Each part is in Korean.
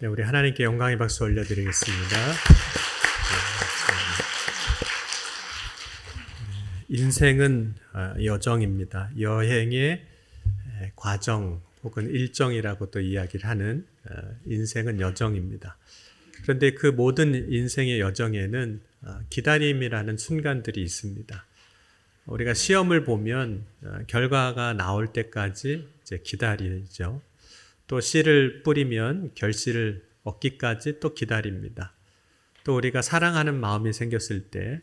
네, 우리 하나님께 영광의 박수 올려드리겠습니다. 네, 인생은 어, 여정입니다. 여행의 과정 혹은 일정이라고 또 이야기를 하는 어, 인생은 여정입니다. 그런데 그 모든 인생의 여정에는 어, 기다림이라는 순간들이 있습니다. 우리가 시험을 보면 결과가 나올 때까지 이제 기다리죠. 또 씨를 뿌리면 결실을 얻기까지 또 기다립니다. 또 우리가 사랑하는 마음이 생겼을 때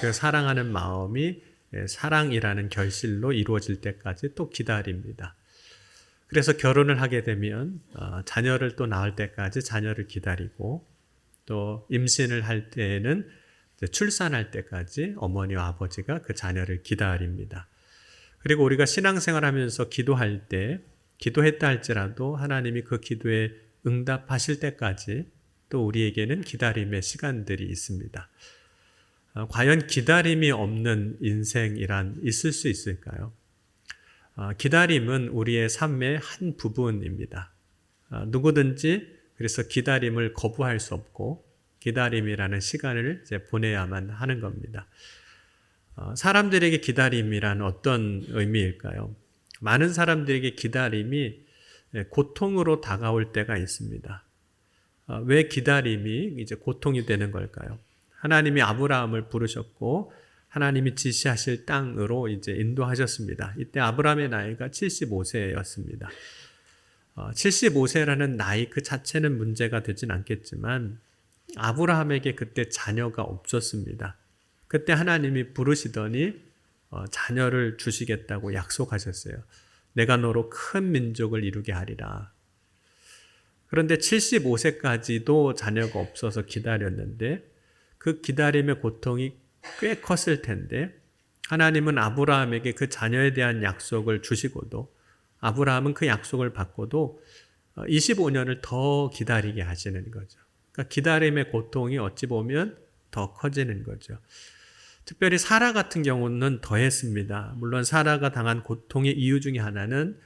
그 사랑하는 마음이 사랑이라는 결실로 이루어질 때까지 또 기다립니다. 그래서 결혼을 하게 되면 어, 자녀를 또 낳을 때까지 자녀를 기다리고 또 임신을 할 때에는 출산할 때까지 어머니와 아버지가 그 자녀를 기다립니다. 그리고 우리가 신앙생활 하면서 기도할 때 기도했다 할지라도 하나님이 그 기도에 응답하실 때까지 또 우리에게는 기다림의 시간들이 있습니다. 어, 과연 기다림이 없는 인생이란 있을 수 있을까요? 어, 기다림은 우리의 삶의 한 부분입니다. 어, 누구든지 그래서 기다림을 거부할 수 없고 기다림이라는 시간을 보내야만 하는 겁니다. 사람들에게 기다림이란 어떤 의미일까요? 많은 사람들에게 기다림이 예, 고통으로 다가올 때가 있습니다. 아, 왜 기다림이 이제 고통이 되는 걸까요? 하나님이 아브라함을 부르셨고 하나님이 지시하실 땅으로 이제 인도하셨습니다. 이때 아브라함의 나이가 75세였습니다. 75세라는 어, 나이 그 자체는 문제가 되진 않겠지만 아브라함에게 그때 자녀가 없었습니다. 그때 하나님이 부르시더니 어, 자녀를 주시겠다고 약속하셨어요. 내가 너로 큰 민족을 이루게 하리라. 그런데 75세까지도 자녀가 없어서 기다렸는데 그 기다림의 고통이 꽤 컸을 텐데 하나님은 아브라함에게 그 자녀에 대한 약속을 주시고도 아브라함은 그 약속을 받고도 25년을 어, 더 기다리게 하시는 거죠. 그러니까 기다림의 고통이 어찌 보면 더 커지는 거죠. 특별히 사라 같은 경우는 더했습니다. 물론 사라가 당한 고통의 이유 중에 하나는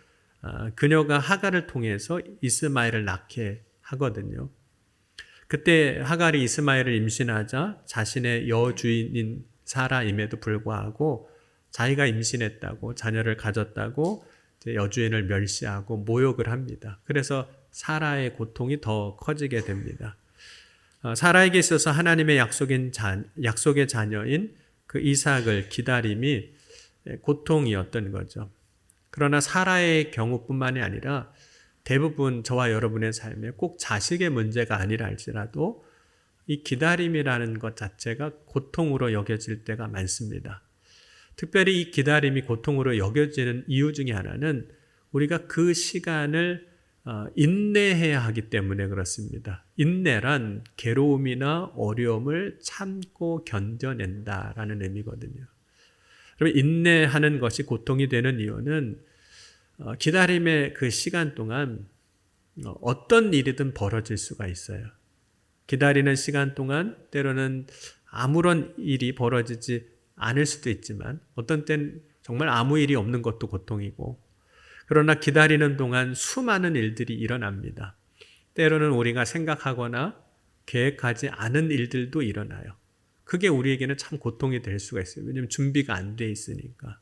어, 그녀가 하갈을 통해서 이스마엘을 낳게 하거든요. 그때 하갈이 이스마엘을 임신하자 자신의 여주인인 사라임에도 불구하고 자기가 임신했다고 자녀를 가졌다고 여주인을 멸시하고 모욕을 합니다. 그래서 사라의 고통이 더 커지게 됩니다. 어, 사라에게 있어서 하나님의 약속인 자, 약속의 자녀인 그 이삭을 기다림이 고통이었던 거죠. 그러나 사라의 경우뿐만이 아니라 대부분 저와 여러분의 삶에 꼭 자식의 문제가 아니라 할지라도 이 기다림이라는 것 자체가 고통으로 여겨질 때가 많습니다. 특별히 이 기다림이 고통으로 여겨지는 이유 중에 하나는 우리가 그 시간을 어, 인내해야 하기 때문에 그렇습니다. 인내란 괴로움이나 어려움을 참고 견뎌낸다라는 의미거든요. 그러면 인내하는 것이 고통이 되는 이유는 어, 기다림의 그 시간 동안 어, 어떤 일이든 벌어질 수가 있어요. 기다리는 시간 동안 때로는 아무런 일이 벌어지지 않을 수도 있지만 어떤 땐 정말 아무 일이 없는 것도 고통이고 그러나 기다리는 동안 수많은 일들이 일어납니다. 때로는 우리가 생각하거나 계획하지 않은 일들도 일어나요. 그게 우리에게는 참 고통이 될 수가 있어요. 왜냐하면 준비가 안 돼 있으니까.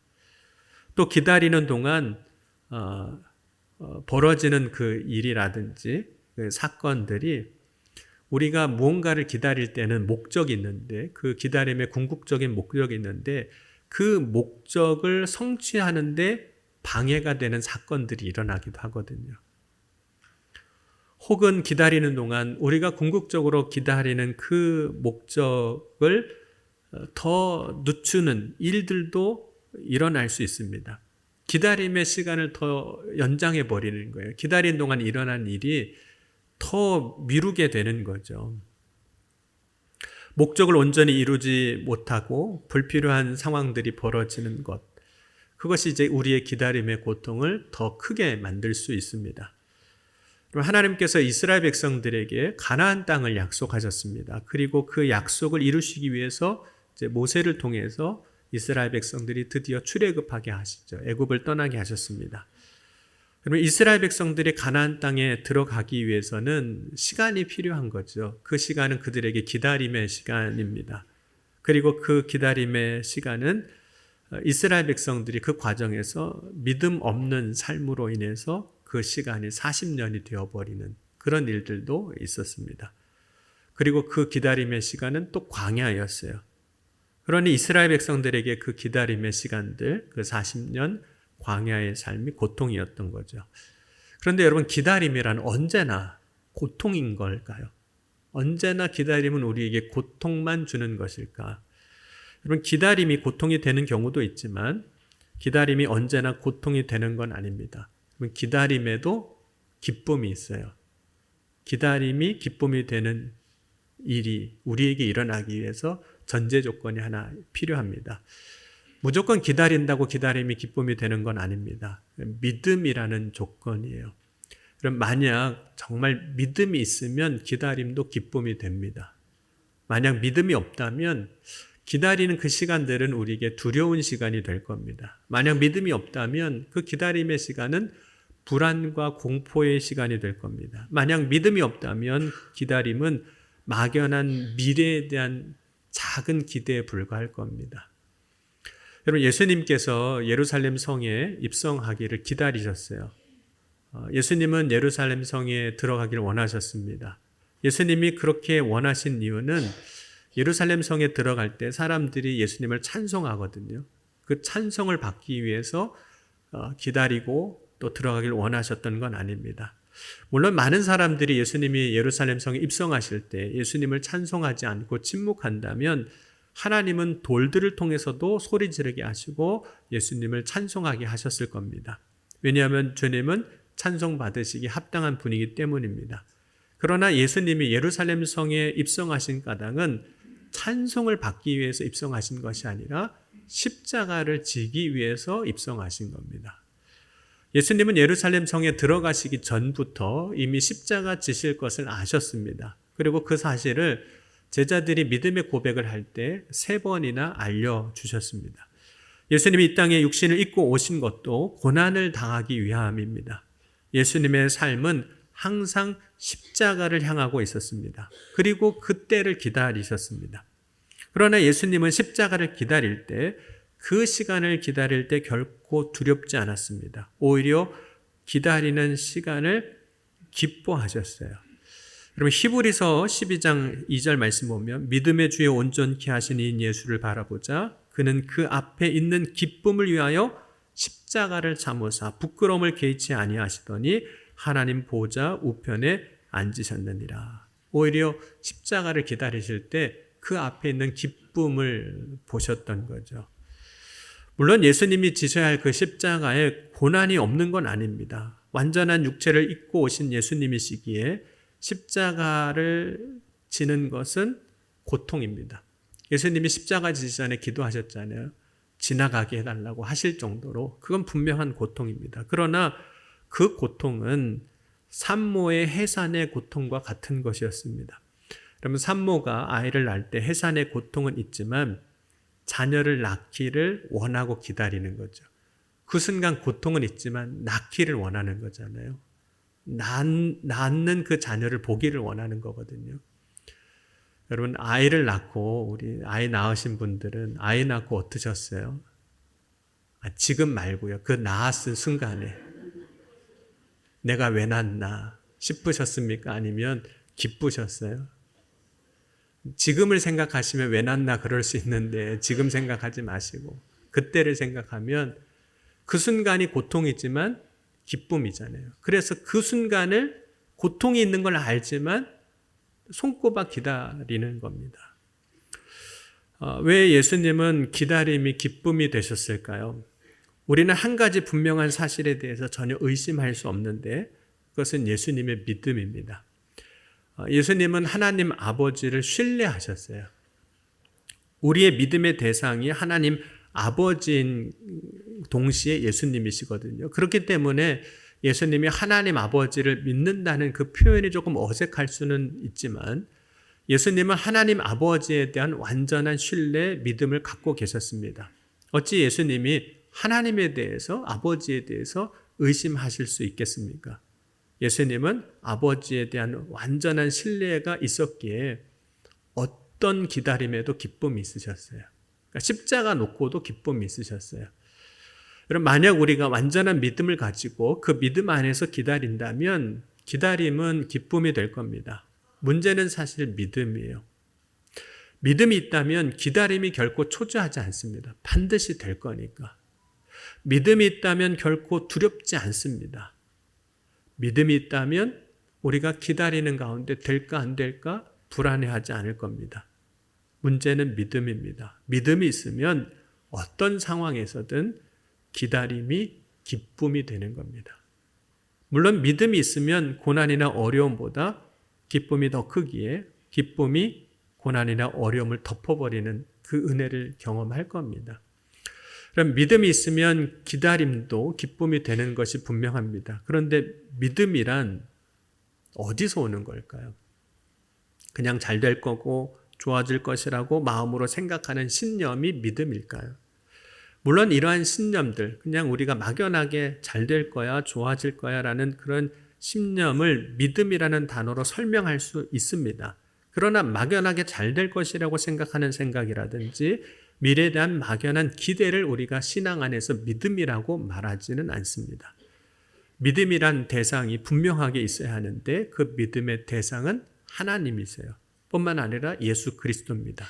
또 기다리는 동안 어, 어, 벌어지는 그 일이라든지 그 사건들이 우리가 무언가를 기다릴 때는 목적이 있는데 그 기다림의 궁극적인 목적이 있는데 그 목적을 성취하는데 방해가 되는 사건들이 일어나기도 하거든요. 혹은 기다리는 동안 우리가 궁극적으로 기다리는 그 목적을 어, 더 늦추는 일들도 일어날 수 있습니다. 기다림의 시간을 더 연장해 버리는 거예요. 기다린 동안 일어난 일이 더 미루게 되는 거죠. 목적을 온전히 이루지 못하고 불필요한 상황들이 벌어지는 것. 그것이 이제 우리의 기다림의 고통을 더 크게 만들 수 있습니다. 하나님께서 이스라엘 백성들에게 가나안 땅을 약속하셨습니다. 그리고 그 약속을 이루시기 위해서 모세를 통해서 이스라엘 백성들이 드디어 출애굽하게 하시죠. 애굽을 떠나게 하셨습니다. 그러면 이스라엘 백성들이 가나안 땅에 들어가기 위해서는 시간이 필요한 거죠. 그 시간은 그들에게 기다림의 시간입니다. 그리고 그 기다림의 시간은 이스라엘 백성들이 그 과정에서 믿음 없는 삶으로 인해서 그 시간이 40년이 되어버리는 그런 일들도 있었습니다. 그리고 그 기다림의 시간은 또 광야였어요. 그러니 이스라엘 백성들에게 그 기다림의 시간들, 그 40년 광야의 삶이 고통이었던 거죠. 그런데 여러분, 기다림이란 언제나 고통인 걸까요? 언제나 기다림은 우리에게 고통만 주는 것일까? 여러분, 기다림이 고통이 되는 경우도 있지만, 기다림이 언제나 고통이 되는 건 아닙니다. 기다림에도 기쁨이 있어요. 기다림이 기쁨이 되는 일이 우리에게 일어나기 위해서 전제 조건이 하나 필요합니다. 무조건 기다린다고 기다림이 기쁨이 되는 건 아닙니다. 믿음이라는 조건이에요. 그럼 만약 정말 믿음이 있으면 기다림도 기쁨이 됩니다. 만약 믿음이 없다면 기다리는 그 시간들은 우리에게 두려운 시간이 될 겁니다. 만약 믿음이 없다면 그 기다림의 시간은 불안과 공포의 시간이 될 겁니다. 만약 믿음이 없다면 기다림은 막연한 미래에 대한 작은 기대에 불과할 겁니다. 여러분, 예수님께서 예루살렘 성에 입성하기를 기다리셨어요. 어, 예수님은 예루살렘 성에 들어가기를 원하셨습니다. 예수님이 그렇게 원하신 이유는 예루살렘 성에 들어갈 때 사람들이 예수님을 찬송하거든요. 그 찬송을 받기 위해서 어, 기다리고 또 들어가길 원하셨던 건 아닙니다. 물론 많은 사람들이 예수님이 예루살렘 성에 입성하실 때 예수님을 찬송하지 않고 침묵한다면 하나님은 돌들을 통해서도 소리 지르게 하시고 예수님을 찬송하게 하셨을 겁니다. 왜냐하면 주님은 찬송 받으시기 합당한 분이기 때문입니다. 그러나 예수님이 예루살렘 성에 입성하신 까닭은 찬송을 받기 위해서 입성하신 것이 아니라 십자가를 지기 위해서 입성하신 겁니다. 예수님은 예루살렘 성에 들어가시기 전부터 이미 십자가 지실 것을 아셨습니다. 그리고 그 사실을 제자들이 믿음의 고백을 할 때 세 번이나 알려주셨습니다. 예수님이 이 땅에 육신을 입고 오신 것도 고난을 당하기 위함입니다. 예수님의 삶은 항상 십자가를 향하고 있었습니다. 그리고 그때를 기다리셨습니다. 그러나 예수님은 십자가를 기다릴 때 그 시간을 기다릴 때 결코 두렵지 않았습니다. 오히려 기다리는 시간을 기뻐하셨어요. 여러분 히브리서 12장 2절 말씀 보면 믿음의 주에 온전케 하신 이 예수를 바라보자 그는 그 앞에 있는 기쁨을 위하여 십자가를 참으사 부끄러움을 개의치 아니하시더니 하나님 보좌 우편에 앉으셨느니라. 오히려 십자가를 기다리실 때 그 앞에 있는 기쁨을 보셨던 거죠. 물론 예수님이 지셔야 할 그 십자가에 고난이 없는 건 아닙니다. 완전한 육체를 입고 오신 예수님이시기에 십자가를 지는 것은 고통입니다. 예수님이 십자가 지시 전에 기도하셨잖아요. 지나가게 해달라고 하실 정도로 그건 분명한 고통입니다. 그러나 그 고통은 산모의 해산의 고통과 같은 것이었습니다. 그러면 산모가 아이를 낳을 때 해산의 고통은 있지만 자녀를 낳기를 원하고 기다리는 거죠. 그 순간 고통은 있지만 낳기를 원하는 거잖아요. 낳는 그 자녀를 보기를 원하는 거거든요. 여러분 아이를 낳고 우리 아이 낳으신 분들은 아이 낳고 어떠셨어요? 아, 지금 말고요. 그 낳았을 순간에 내가 왜 낳나 싶으셨습니까? 아니면 기쁘셨어요? 지금을 생각하시면 왜 낳나 그럴 수 있는데 지금 생각하지 마시고 그때를 생각하면 그 순간이 고통이지만 기쁨이잖아요. 그래서 그 순간을 고통이 있는 걸 알지만 손꼽아 기다리는 겁니다. 어, 왜 예수님은 기다림이 기쁨이 되셨을까요? 우리는 한 가지 분명한 사실에 대해서 전혀 의심할 수 없는데 그것은 예수님의 믿음입니다. 어, 예수님은 하나님 아버지를 신뢰하셨어요. 우리의 믿음의 대상이 하나님 아버지인 동시에 예수님이시거든요. 그렇기 때문에 예수님이 하나님 아버지를 믿는다는 그 표현이 조금 어색할 수는 있지만 예수님은 하나님 아버지에 대한 완전한 신뢰, 믿음을 갖고 계셨습니다. 어찌 예수님이 하나님에 대해서, 아버지에 대해서 의심하실 수 있겠습니까? 예수님은 아버지에 대한 완전한 신뢰가 있었기에 어떤 기다림에도 기쁨이 있으셨어요. 그러니까 십자가 놓고도 기쁨이 있으셨어요. 여러분, 만약 우리가 완전한 믿음을 가지고 그 믿음 안에서 기다린다면 기다림은 기쁨이 될 겁니다. 문제는 사실 믿음이에요. 믿음이 있다면 기다림이 결코 초조하지 않습니다. 반드시 될 거니까. 믿음이 있다면 결코 두렵지 않습니다. 믿음이 있다면 우리가 기다리는 가운데 될까 안 될까 불안해하지 않을 겁니다. 문제는 믿음입니다. 믿음이 있으면 어떤 상황에서든 기다림이 기쁨이 되는 겁니다. 물론 믿음이 있으면 고난이나 어려움보다 기쁨이 더 크기에 기쁨이 고난이나 어려움을 덮어버리는 그 은혜를 경험할 겁니다. 그럼 믿음이 있으면 기다림도 기쁨이 되는 것이 분명합니다. 그런데 믿음이란 어디서 오는 걸까요? 그냥 잘 될 거고 좋아질 것이라고 마음으로 생각하는 신념이 믿음일까요? 물론 이러한 신념들, 그냥 우리가 막연하게 잘 될 거야, 좋아질 거야 라는 그런 신념을 믿음이라는 단어로 설명할 수 있습니다. 그러나 막연하게 잘 될 것이라고 생각하는 생각이라든지 미래에 대한 막연한 기대를 우리가 신앙 안에서 믿음이라고 말하지는 않습니다. 믿음이란 대상이 분명하게 있어야 하는데 그 믿음의 대상은 하나님이세요. 뿐만 아니라 예수 그리스도입니다.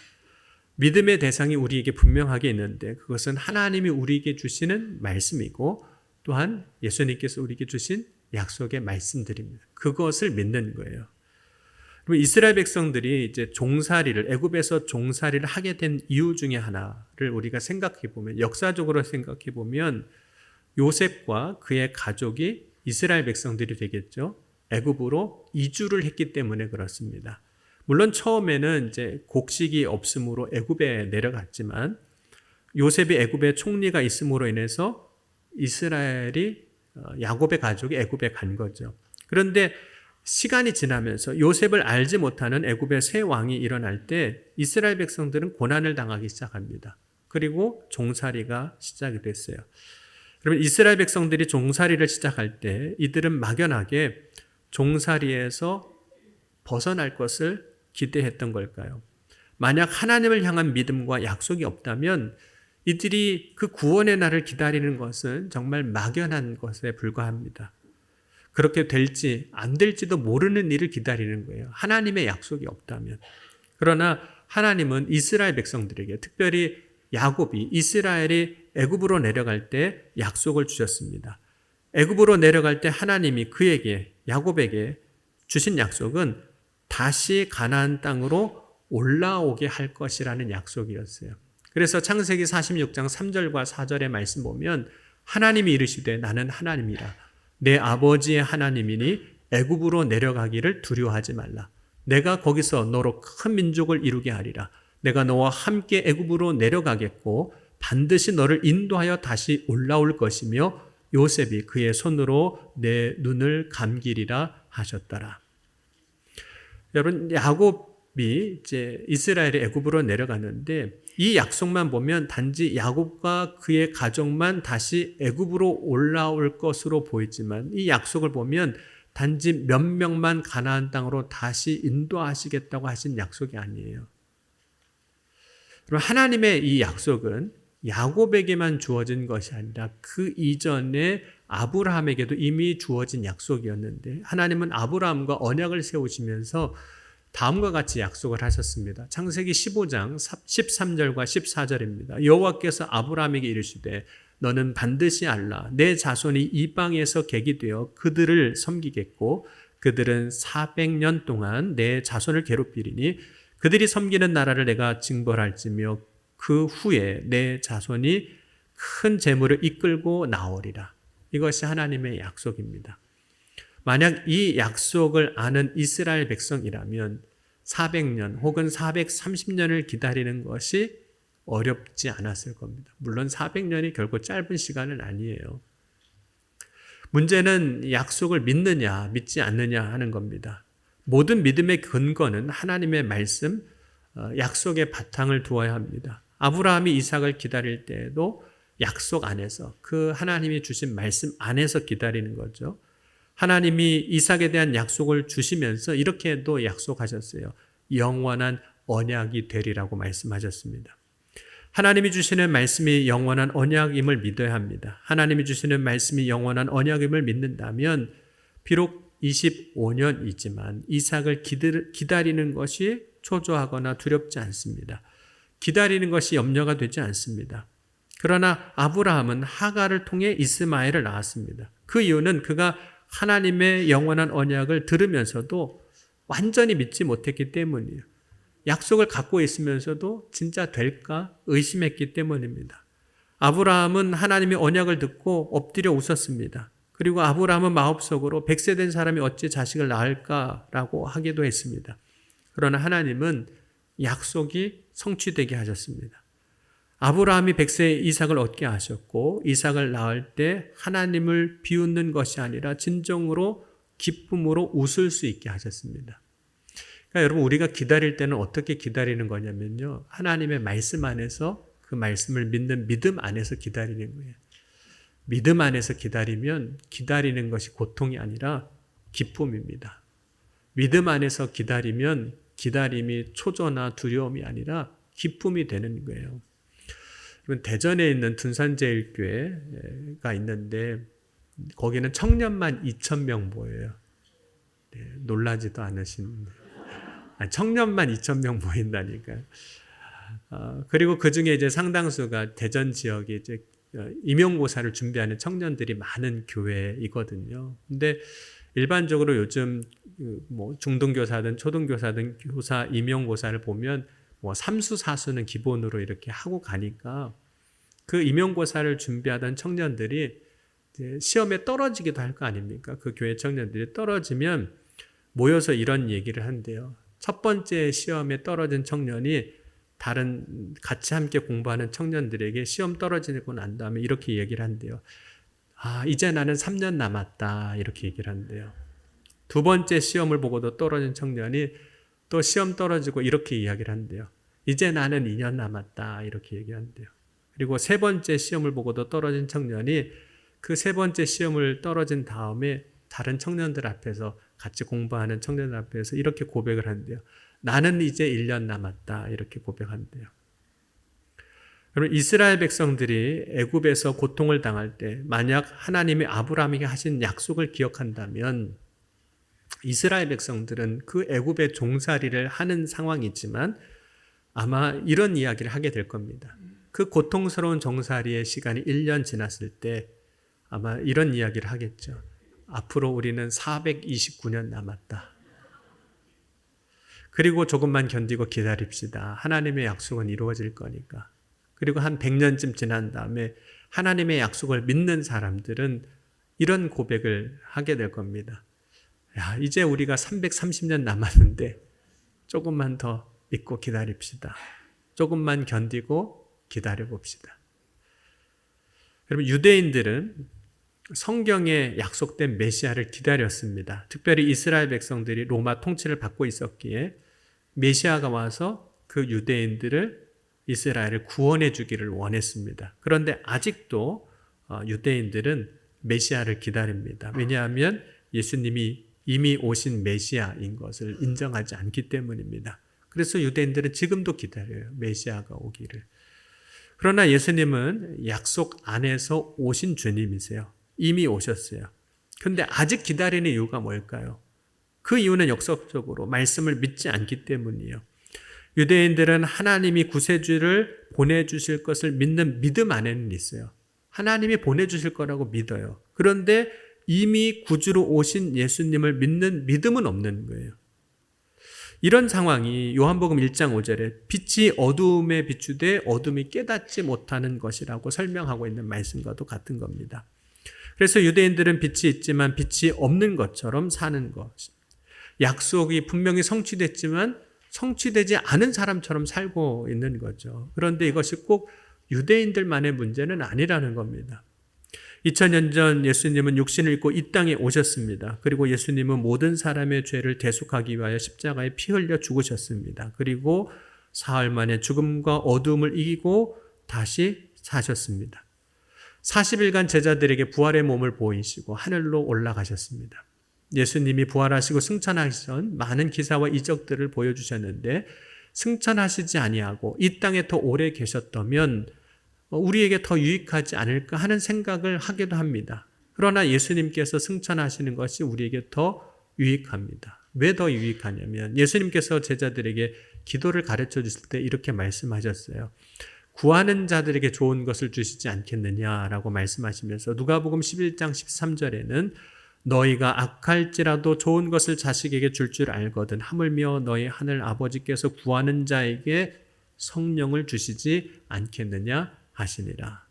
믿음의 대상이 우리에게 분명하게 있는데 그것은 하나님이 우리에게 주시는 말씀이고 또한 예수님께서 우리에게 주신 약속의 말씀들입니다. 그것을 믿는 거예요. 이스라엘 백성들이 이제 종살이를 애굽에서 종살이를 하게 된 이유 중에 하나를 우리가 생각해 보면 역사적으로 생각해 보면 요셉과 그의 가족이 이스라엘 백성들이 되겠죠. 애굽으로 이주를 했기 때문에 그렇습니다. 물론 처음에는 이제 곡식이 없으므로 애굽에 내려갔지만 요셉이 애굽의 총리가 있음으로 인해서 이스라엘이 어, 야곱의 가족이 애굽에 간 거죠. 그런데 시간이 지나면서 요셉을 알지 못하는 애굽의 새 왕이 일어날 때 이스라엘 백성들은 고난을 당하기 시작합니다. 그리고 종살이가 시작이 됐어요. 그러면 이스라엘 백성들이 종살이를 시작할 때 이들은 막연하게 종살이에서 벗어날 것을 기대했던 걸까요? 만약 하나님을 향한 믿음과 약속이 없다면 이들이 그 구원의 날을 기다리는 것은 정말 막연한 것에 불과합니다. 그렇게 될지 안 될지도 모르는 일을 기다리는 거예요. 하나님의 약속이 없다면. 그러나 하나님은 이스라엘 백성들에게 특별히 야곱이 이스라엘이 애굽으로 내려갈 때 약속을 주셨습니다. 애굽으로 내려갈 때 하나님이 그에게 야곱에게 주신 약속은 다시 가나안 땅으로 올라오게 할 것이라는 약속이었어요. 그래서 창세기 46장 3절과 4절의 말씀 보면 하나님이 이르시되 나는 하나님이라 내 아버지의 하나님이니 애굽으로 내려가기를 두려워하지 말라. 내가 거기서 너로 큰 민족을 이루게 하리라. 내가 너와 함께 애굽으로 내려가겠고 반드시 너를 인도하여 다시 올라올 것이며 요셉이 그의 손으로 내 눈을 감기리라 하셨더라. 여러분 야곱이 이제 이스라엘의 애굽으로 내려가는데 이 약속만 보면 단지 야곱과 그의 가족만 다시 애굽으로 올라올 것으로 보이지만 이 약속을 보면 단지 몇 명만 가나안 땅으로 다시 인도하시겠다고 하신 약속이 아니에요. 그럼 하나님의 이 약속은 야곱에게만 주어진 것이 아니라 그 이전에 아브라함에게도 이미 주어진 약속이었는데 하나님은 아브라함과 언약을 세우시면서 다음과 같이 약속을 하셨습니다. 창세기 15장 13절과 14절입니다. 여호와께서 아브라함에게 이르시되 너는 반드시 알라 내 자손이 이방에서 객이 되어 그들을 섬기겠고 그들은 400년 동안 내 자손을 괴롭히리니 그들이 섬기는 나라를 내가 징벌할지며 그 후에 내 자손이 큰 재물을 이끌고 나오리라. 이것이 하나님의 약속입니다. 만약 이 약속을 아는 이스라엘 백성이라면 400년 혹은 430년을 기다리는 것이 어렵지 않았을 겁니다. 물론 400년이 결코 짧은 시간은 아니에요. 문제는 약속을 믿느냐, 믿지 않느냐 하는 겁니다. 모든 믿음의 근거는 하나님의 말씀, 어, 약속의 바탕을 두어야 합니다. 아브라함이 이삭을 기다릴 때에도 약속 안에서 그 하나님이 주신 말씀 안에서 기다리는 거죠. 하나님이 이삭에 대한 약속을 주시면서 이렇게도 약속하셨어요. 영원한 언약이 되리라고 말씀하셨습니다. 하나님이 주시는 말씀이 영원한 언약임을 믿어야 합니다. 하나님이 주시는 말씀이 영원한 언약임을 믿는다면 비록 25년이지만 이삭을 기다리는 것이 초조하거나 두렵지 않습니다. 기다리는 것이 염려가 되지 않습니다. 그러나 아브라함은 하가를 통해 이스마엘을 낳았습니다. 그 이유는 그가 하나님의 영원한 언약을 들으면서도 완전히 믿지 못했기 때문이에요. 약속을 갖고 있으면서도 진짜 될까 의심했기 때문입니다. 아브라함은 하나님의 언약을 듣고 엎드려 웃었습니다. 그리고 아브라함은 마음속으로 백세 된 사람이 어찌 자식을 낳을까라고 하기도 했습니다. 그러나 하나님은 약속이 성취되게 하셨습니다. 아브라함이 백세 이삭을 얻게 하셨고 이삭을 낳을 때 하나님을 비웃는 것이 아니라 진정으로 기쁨으로 웃을 수 있게 하셨습니다. 그러니까 여러분 우리가 기다릴 때는 어떻게 기다리는 거냐면요. 하나님의 말씀 안에서 그 말씀을 믿는 믿음 안에서 기다리는 거예요. 믿음 안에서 기다리면 기다리는 것이 고통이 아니라 기쁨입니다. 믿음 안에서 기다리면 기다림이 초조나 두려움이 아니라 기쁨이 되는 거예요. 대전에 있는 둔산제일교회가 있는데 거기는 청년만 2천 명 모여요. 네, 놀라지도 않으신 아니, 청년만 2천 명 모인다니까요. 어, 그리고 그 중에 이제 상당수가 대전 지역에 이제 어, 임용고사를 준비하는 청년들이 많은 교회이거든요. 근데 일반적으로 요즘 그뭐 중등교사든 초등교사든 교사 임용고사를 보면 뭐 삼수 사수는 기본으로 이렇게 하고 가니까 그 임용고사를 준비하던 청년들이 시험에 떨어지기도 할 거 아닙니까? 그 교회 청년들이 떨어지면 모여서 이런 얘기를 한대요. 첫 번째 시험에 떨어진 청년이 다른 같이 함께 공부하는 청년들에게 시험 떨어지고 난 다음에 이렇게 얘기를 한대요. 아, 이제 나는 3년 남았다. 이렇게 얘기를 한대요. 두 번째 시험을 보고도 떨어진 청년이 또 시험 떨어지고 이렇게 이야기를 한대요. 이제 나는 2년 남았다. 이렇게 얘기한대요. 그리고 세 번째 시험을 보고도 떨어진 청년이 그 세 번째 시험을 떨어진 다음에 다른 청년들 앞에서 같이 공부하는 청년들 앞에서 이렇게 고백을 한대요. 나는 이제 1년 남았다. 이렇게 고백한대요. 여러분 이스라엘 백성들이 애굽에서 고통을 당할 때 만약 하나님이 아브라함에게 하신 약속을 기억한다면 이스라엘 백성들은 그 애굽의 종살이를 하는 상황이지만 아마 이런 이야기를 하게 될 겁니다. 그 고통스러운 종살이의 시간이 1년 지났을 때 아마 이런 이야기를 하겠죠. 앞으로 우리는 429년 남았다. 그리고 조금만 견디고 기다립시다. 하나님의 약속은 이루어질 거니까. 그리고 한 100년쯤 지난 다음에 하나님의 약속을 믿는 사람들은 이런 고백을 하게 될 겁니다. 야, 이제 우리가 330년 남았는데 조금만 더 믿고 기다립시다. 조금만 견디고 기다려 봅시다. 여러분, 유대인들은 성경에 약속된 메시아를 기다렸습니다. 특별히 이스라엘 백성들이 로마 통치를 받고 있었기에 메시아가 와서 그 유대인들을 이스라엘을 구원해 주기를 원했습니다. 그런데 아직도 어, 유대인들은 메시아를 기다립니다. 왜냐하면 예수님이 이미 오신 메시아인 것을 인정하지 않기 때문입니다. 그래서 유대인들은 지금도 기다려요. 메시아가 오기를. 그러나 예수님은 약속 안에서 오신 주님이세요. 이미 오셨어요. 근데 아직 기다리는 이유가 뭘까요? 그 이유는 역사적으로 말씀을 믿지 않기 때문이에요. 유대인들은 하나님이 구세주를 보내주실 것을 믿는 믿음 안에는 있어요. 하나님이 보내주실 거라고 믿어요. 그런데 이미 구주로 오신 예수님을 믿는 믿음은 없는 거예요. 이런 상황이 요한복음 1장 5절에 빛이 어둠에 비추되 어둠이 깨닫지 못하는 것이라고 설명하고 있는 말씀과도 같은 겁니다. 그래서 유대인들은 빛이 있지만 빛이 없는 것처럼 사는 것. 약속이 분명히 성취됐지만 성취되지 않은 사람처럼 살고 있는 거죠. 그런데 이것이 꼭 유대인들만의 문제는 아니라는 겁니다. 2000년 전 예수님은 육신을 입고 이 땅에 오셨습니다. 그리고 예수님은 모든 사람의 죄를 대속하기 위하여 십자가에 피 흘려 죽으셨습니다. 그리고 사흘 만에 죽음과 어둠을 이기고 다시 사셨습니다. 40일간 제자들에게 부활의 몸을 보이시고 하늘로 올라가셨습니다. 예수님이 부활하시고 승천하시 전 많은 기사와 이적들을 보여주셨는데 승천하시지 아니하고 이 땅에 더 오래 계셨다면 우리에게 더 유익하지 않을까 하는 생각을 하기도 합니다. 그러나 예수님께서 승천하시는 것이 우리에게 더 유익합니다. 왜 더 유익하냐면 예수님께서 제자들에게 기도를 가르쳐 주실 때 이렇게 말씀하셨어요. 구하는 자들에게 좋은 것을 주시지 않겠느냐라고 말씀하시면서 누가복음 11장 13절에는 너희가 악할지라도 좋은 것을 자식에게 줄줄 알거든 하물며 너희 하늘 아버지께서 구하는 자에게 성령을 주시지 않겠느냐 하시니라.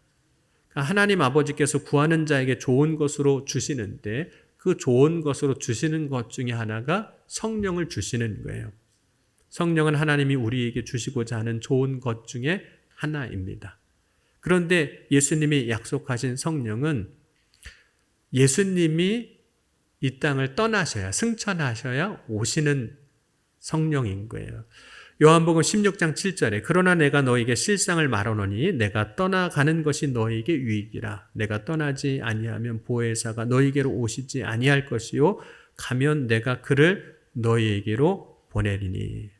그러니까 하나님 아버지께서 구하는 자에게 좋은 것으로 주시는데 그 좋은 것으로 주시는 것 중에 하나가 성령을 주시는 거예요. 성령은 하나님이 우리에게 주시고자 하는 좋은 것 중에 하나입니다. 그런데 예수님이 약속하신 성령은 예수님이 이 땅을 떠나셔야 승천하셔야 오시는 성령인 거예요. 요한복음 16장 7절에 그러나 내가 너에게 실상을 말하노니 내가 떠나가는 것이 너에게 유익이라 내가 떠나지 아니하면 보혜사가 너에게로 오시지 아니할 것이요 가면 내가 그를 너희에게로 보내리니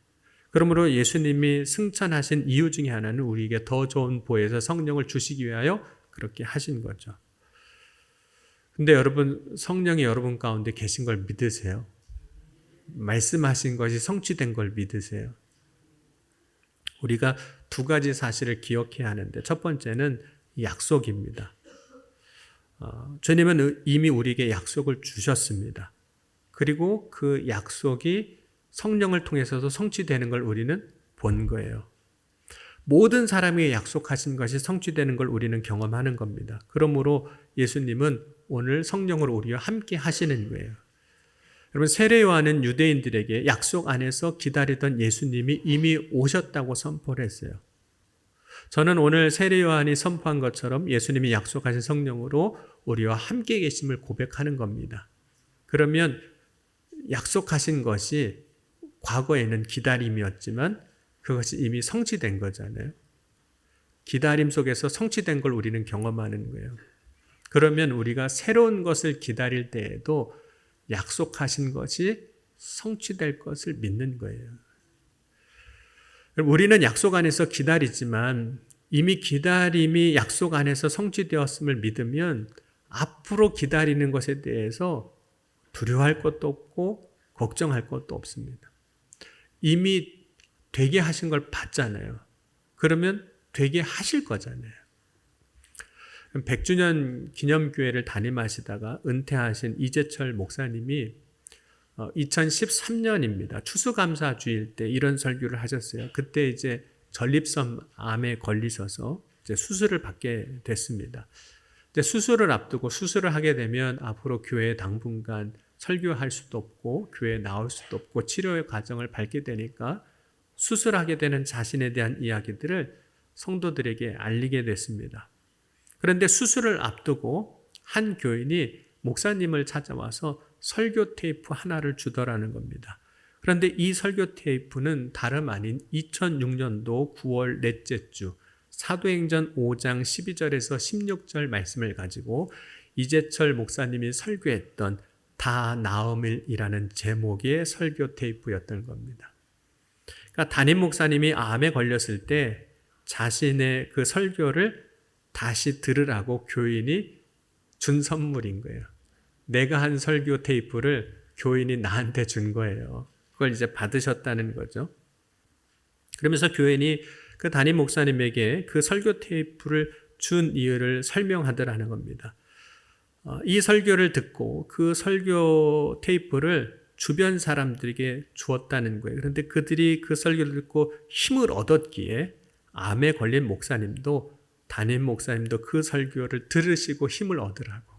그러므로 예수님이 승천하신 이유 중에 하나는 우리에게 더 좋은 보혜사 성령을 주시기 위하여 그렇게 하신 거죠. 근데 여러분 성령이 여러분 가운데 계신 걸 믿으세요? 말씀하신 것이 성취된 걸 믿으세요? 우리가 두 가지 사실을 기억해야 하는데 첫 번째는 약속입니다. 어, 주님은 이미 우리에게 약속을 주셨습니다. 그리고 그 약속이 성령을 통해서도 성취되는 걸 우리는 본 거예요. 모든 사람이 약속하신 것이 성취되는 걸 우리는 경험하는 겁니다. 그러므로 예수님은 오늘 성령으로 우리와 함께 하시는 거예요. 여러분 세례 요한은 유대인들에게 약속 안에서 기다리던 예수님이 이미 오셨다고 선포를 했어요. 저는 오늘 세례 요한이 선포한 것처럼 예수님이 약속하신 성령으로 우리와 함께 계심을 고백하는 겁니다. 그러면 약속하신 것이 과거에는 기다림이었지만 그것이 이미 성취된 거잖아요. 기다림 속에서 성취된 걸 우리는 경험하는 거예요. 그러면 우리가 새로운 것을 기다릴 때에도 약속하신 것이 성취될 것을 믿는 거예요. 우리는 약속 안에서 기다리지만 이미 기다림이 약속 안에서 성취되었음을 믿으면 앞으로 기다리는 것에 대해서 두려워할 것도 없고 걱정할 것도 없습니다. 이미 되게 하신 걸 봤잖아요. 그러면 되게 하실 거잖아요. 100주년 기념교회를 담임하시다가 은퇴하신 이재철 목사님이 2013년입니다. 추수감사 주일 때 이런 설교를 하셨어요. 그때 이제 전립선 암에 걸리셔서 이제 수술을 받게 됐습니다. 근데 수술을 앞두고 수술을 하게 되면 앞으로 교회에 당분간 설교할 수도 없고 교회에 나올 수도 없고 치료의 과정을 밟게 되니까 수술하게 되는 자신에 대한 이야기들을 성도들에게 알리게 됐습니다. 그런데 수술을 앞두고 한 교인이 목사님을 찾아와서 설교 테이프 하나를 주더라는 겁니다. 그런데 이 설교 테이프는 다름 아닌 2006년도 9월 넷째 주 사도행전 5장 12절에서 16절 말씀을 가지고 이재철 목사님이 설교했던 다 나음일이라는 제목의 설교 테이프였던 겁니다. 그러니까 담임 목사님이 암에 걸렸을 때 자신의 그 설교를 다시 들으라고 교인이 준 선물인 거예요. 내가 한 설교 테이프를 교인이 나한테 준 거예요. 그걸 이제 받으셨다는 거죠. 그러면서 교인이 그 담임 목사님에게 그 설교 테이프를 준 이유를 설명하더라는 겁니다. 어, 이 설교를 듣고 그 설교 테이프를 주변 사람들에게 주었다는 거예요. 그런데 그들이 그 설교를 듣고 힘을 얻었기에 암에 걸린 목사님도 담임 목사님도 그 설교를 들으시고 힘을 얻으라고.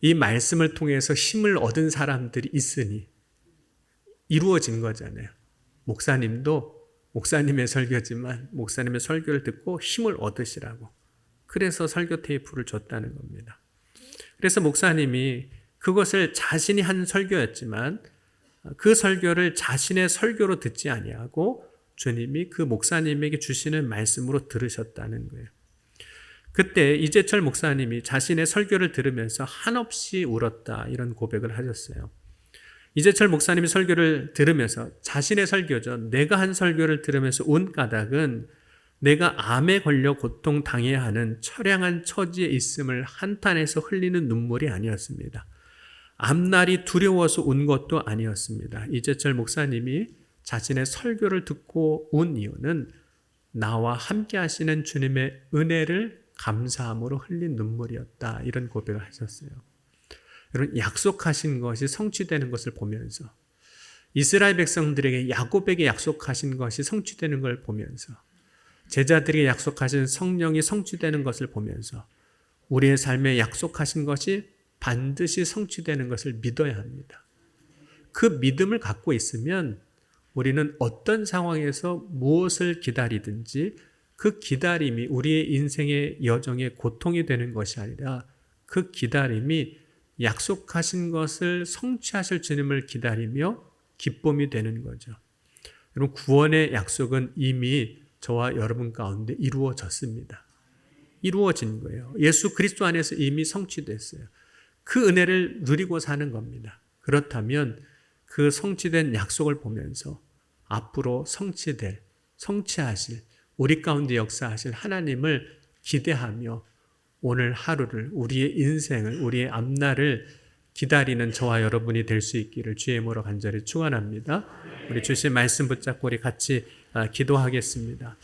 이 말씀을 통해서 힘을 얻은 사람들이 있으니 이루어진 거잖아요. 목사님도 목사님의 설교지만 목사님의 설교를 듣고 힘을 얻으시라고. 그래서 설교 테이프를 줬다는 겁니다. 그래서 목사님이 그것을 자신이 한 설교였지만 그 설교를 자신의 설교로 듣지 아니하고 주님이 그 목사님에게 주시는 말씀으로 들으셨다는 거예요. 그때 이재철 목사님이 자신의 설교를 들으면서 한없이 울었다 이런 고백을 하셨어요. 이재철 목사님이 설교를 들으면서 자신의 설교죠. 내가 한 설교를 들으면서 운 까닭은 내가 암에 걸려 고통 당해야 하는 처량한 처지에 있음을 한탄해서 흘리는 눈물이 아니었습니다. 앞날이 두려워서 운 것도 아니었습니다. 이재철 목사님이 자신의 설교를 듣고 운 이유는 나와 함께 하시는 주님의 은혜를 감사함으로 흘린 눈물이었다. 이런 고백을 하셨어요. 여러분, 약속하신 것이 성취되는 것을 보면서 이스라엘 백성들에게 야곱에게 약속하신 것이 성취되는 걸 보면서 제자들에게 약속하신 성령이 성취되는 것을 보면서 우리의 삶에 약속하신 것이 반드시 성취되는 것을 믿어야 합니다. 그 믿음을 갖고 있으면 우리는 어떤 상황에서 무엇을 기다리든지 그 기다림이 우리의 인생의 여정의 고통이 되는 것이 아니라 그 기다림이 약속하신 것을 성취하실 주님을 기다리며 기쁨이 되는 거죠. 여러분, 구원의 약속은 이미 저와 여러분 가운데 이루어졌습니다. 이루어진 거예요. 예수 그리스도 안에서 이미 성취됐어요. 그 은혜를 누리고 사는 겁니다. 그렇다면 그 성취된 약속을 보면서 앞으로 성취될, 성취하실, 우리 가운데 역사하실 하나님을 기대하며 오늘 하루를, 우리의 인생을, 우리의 앞날을 기다리는 저와 여러분이 될 수 있기를 주의 이름으로 간절히 축원합니다. 우리 주신 말씀 붙잡고 우리 같이 아, 기도하겠습니다.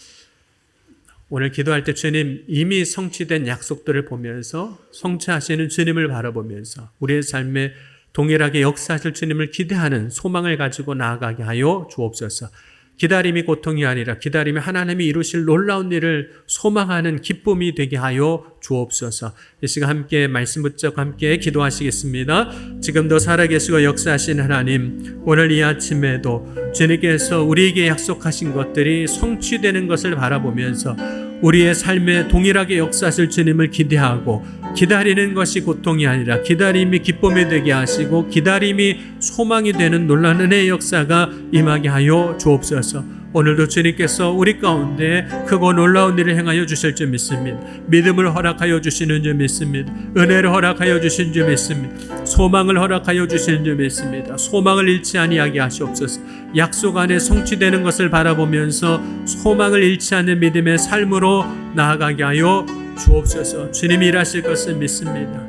오늘 기도할 때 주님 이미 성취된 약속들을 보면서 성취하시는 주님을 바라보면서 우리의 삶에 동일하게 역사하실 주님을 기대하는 소망을 가지고 나아가게 하여 주옵소서. 기다림이 고통이 아니라 기다림이 하나님이 이루실 놀라운 일을 소망하는 기쁨이 되게 하여 주옵소서. 이 시간 함께 말씀 붙잡고 함께 기도하시겠습니다. 지금도 살아계시고 역사하신 하나님, 오늘 이 아침에도 주님께서 우리에게 약속하신 것들이 성취되는 것을 바라보면서 우리의 삶에 동일하게 역사하실 주님을 기대하고 기다리는 것이 고통이 아니라 기다림이 기쁨이 되게 하시고 기다림이 소망이 되는 놀라운 은혜의 역사가 임하게 하여 주옵소서. 오늘도 주님께서 우리 가운데 크고 놀라운 일을 행하여 주실 줄 믿습니다. 믿음을 허락하여 주시는 줄 믿습니다. 은혜를 허락하여 주신 줄 믿습니다. 소망을 허락하여 주시는 줄 믿습니다. 소망을 잃지 아니하게 하시옵소서. 약속 안에 성취되는 것을 바라보면서 소망을 잃지 않는 믿음의 삶으로 나아가게 하여 주옵소서. 주님이 일하실 것을 믿습니다.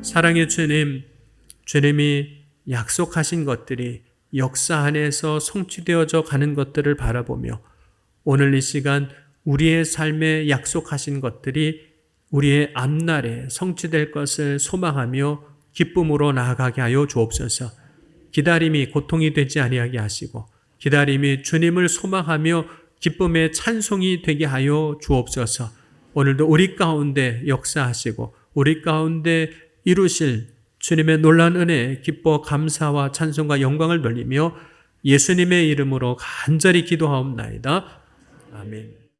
사랑의 주님, 주님이 약속하신 것들이 역사 안에서 성취되어져 가는 것들을 바라보며 오늘 이 시간 우리의 삶에 약속하신 것들이 우리의 앞날에 성취될 것을 소망하며 기쁨으로 나아가게 하여 주옵소서. 기다림이 고통이 되지 아니하게 하시고 기다림이 주님을 소망하며 기쁨의 찬송이 되게 하여 주옵소서. 오늘도 우리 가운데 역사하시고 우리 가운데 이루실 주님의 놀란 은혜 기뻐 감사와 찬송과 영광을 돌리며 예수님의 이름으로 간절히 기도하옵나이다. 아멘.